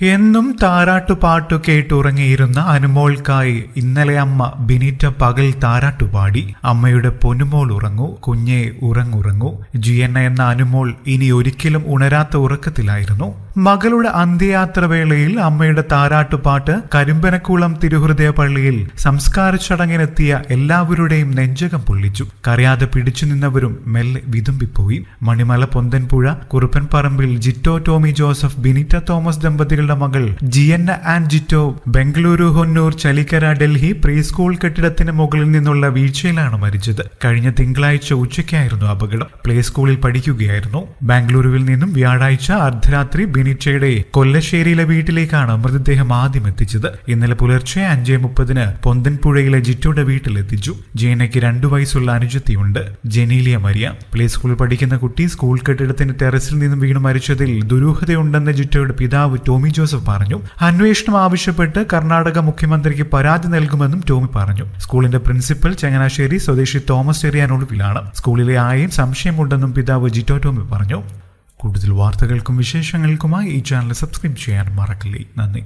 എന്നും താരാട്ടുപാട്ടു കേട്ടുറങ്ങിയിരുന്ന അനുമോൾക്കായി ഇന്നലെ അമ്മ ബിനിറ്റ പകൽ താരാട്ടുപാടി. അമ്മയുടെ പൊന്നുമോൾ ഉറങ്ങൂ കുഞ്ഞെ ഉറങ്ങുറങ്ങൂ. ജിയന്ന എന്ന അനുമോൾ ഇനി ഒരിക്കലും ഉണരാത്ത ഉറക്കത്തിലായിരുന്നു. മകളുടെ അന്ത്യയാത്ര വേളയിൽ അമ്മയുടെ താരാട്ടുപാട്ട് കരിമ്പനക്കുളം തിരുഹൃദയ പള്ളിയിൽ സംസ്കാര ചടങ്ങിനെത്തിയ എല്ലാവരുടെയും നെഞ്ചകം പൊള്ളിച്ചു. കരയാതെ പിടിച്ചു നിന്നവരും മെല്ലെ വിതുമ്പിപ്പോയി. മണിമല പൊന്തൻപുഴ കുറുപ്പൻ പറമ്പിൽ ജിറ്റോ ടോമി ജോസഫ് ബിനിറ്റ തോമസ് ദമ്പതികളുടെ മകൾ Gianna and Jitto Bengaluru Honnur Chalikkara Delhi pre school കെട്ടിടത്തിന് മുകളിൽ നിന്നുള്ള വീഴ്ചയിലാണ് മരിച്ചത്. കഴിഞ്ഞ തിങ്കളാഴ്ച ഉച്ചയ്ക്കായിരുന്നു അപകടം. പ്ലേ സ്കൂളിൽ പഠിക്കുകയായിരുന്നു. ബാംഗ്ലൂരുവിൽ നിന്നും വ്യാഴാഴ്ച അർദ്ധരാത്രി ബിനിച്ചയുടെ കൊല്ലശ്ശേരിയിലെ വീട്ടിലേക്കാണ് മൃതദേഹം ആദ്യം എത്തിച്ചത്. ഇന്നലെ പുലർച്ചെ അഞ്ചേ മുപ്പതിന് പൊന്തൻപുഴയിലെ ജിറ്റോയുടെ വീട്ടിലെത്തിച്ചു. ജീനയ്ക്ക് രണ്ടു വയസ്സുള്ള അനുജത്തിയുണ്ട്. ജനീലിയ മരിയ. പ്ലേ സ്കൂളിൽ പഠിക്കുന്ന കുട്ടി സ്കൂൾ കെട്ടിടത്തിന്റെ ടെറസിൽ നിന്നും വീണ് മരിച്ചതിൽ ദുരൂഹതയുണ്ടെന്ന് ജിറ്റോയുടെ പിതാവ് ടോമി ജോസഫ് പറഞ്ഞു അന്വേഷണം ആവശ്യപ്പെട്ട് കർണാടക മുഖ്യമന്ത്രിക്ക് പരാതി നൽകുമെന്നും ടോമി പറഞ്ഞു. സ്കൂളിന്റെ പ്രിൻസിപ്പൽ ചങ്ങനാശ്ശേരി സ്വദേശി തോമസ് ചെറിയാൻ ഒളിവിലാണ് സ്കൂളിലെ ആയും സംശയമുണ്ടെന്നും പിതാവ് ജിറ്റോ ടോമി പറഞ്ഞു. കൂടുതൽ വാർത്തകൾക്കും വിശേഷങ്ങൾക്കുമായി ഈ ചാനൽ സബ്സ്ക്രൈബ് ചെയ്യാൻ മറക്കില്ലേ. നന്ദി.